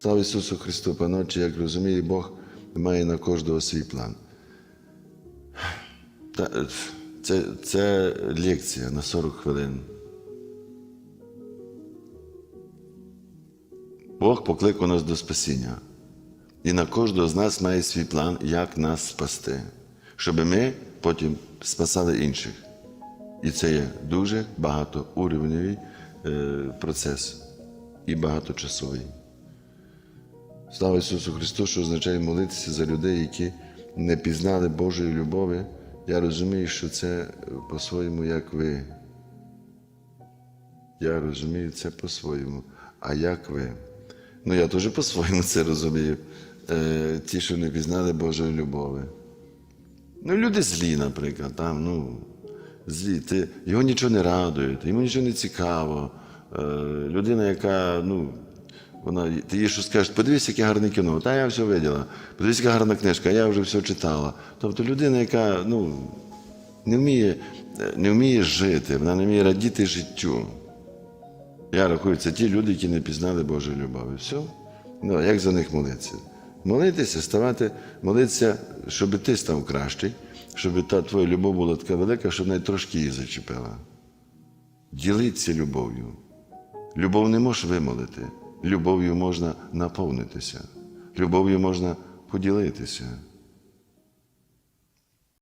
Слава Ісусу Христу, паночі, як розуміє Бог, має на кожного свій план. Це, це лекція на 40 хвилин. Бог покликав нас до спасіння. І на кожного з нас має свій план, як нас спасти, щоб ми потім спасали інших. І це є дуже багатоуровневий е, процес і багаточасовий. Слава Ісусу Христу, що означає молитися за людей, які не пізнали Божої любові. Я розумію, що це по-своєму, як ви. Я розумію це по-своєму. А як ви? Ну, я теж по-своєму це розумію. Е, ті, що не пізнали Божої любові. Ну, люди злі, наприклад, там, ну, злі. Ти, його нічого не радує, йому нічого не цікаво. Е, людина, яка, ну, вона, ти їй що скажеш, подивись, яке гарне кіно, та я все виділа. Подивись, яка гарна книжка, я вже все читала. Тобто людина, яка ну, не, вміє, не вміє жити, вона не вміє радіти життю. Я рахую, це ті люди, які не пізнали Божої любові. Все. Ну, як за них молитися? Молитися, ставати, молитися, щоб ти став кращий, щоб та твоя любов була така велика, щоб навіть трошки її зачепила. Ділиться любов'ю. Любов не можеш вимолити. Любов'ю можна наповнитися. Любов'ю можна поділитися.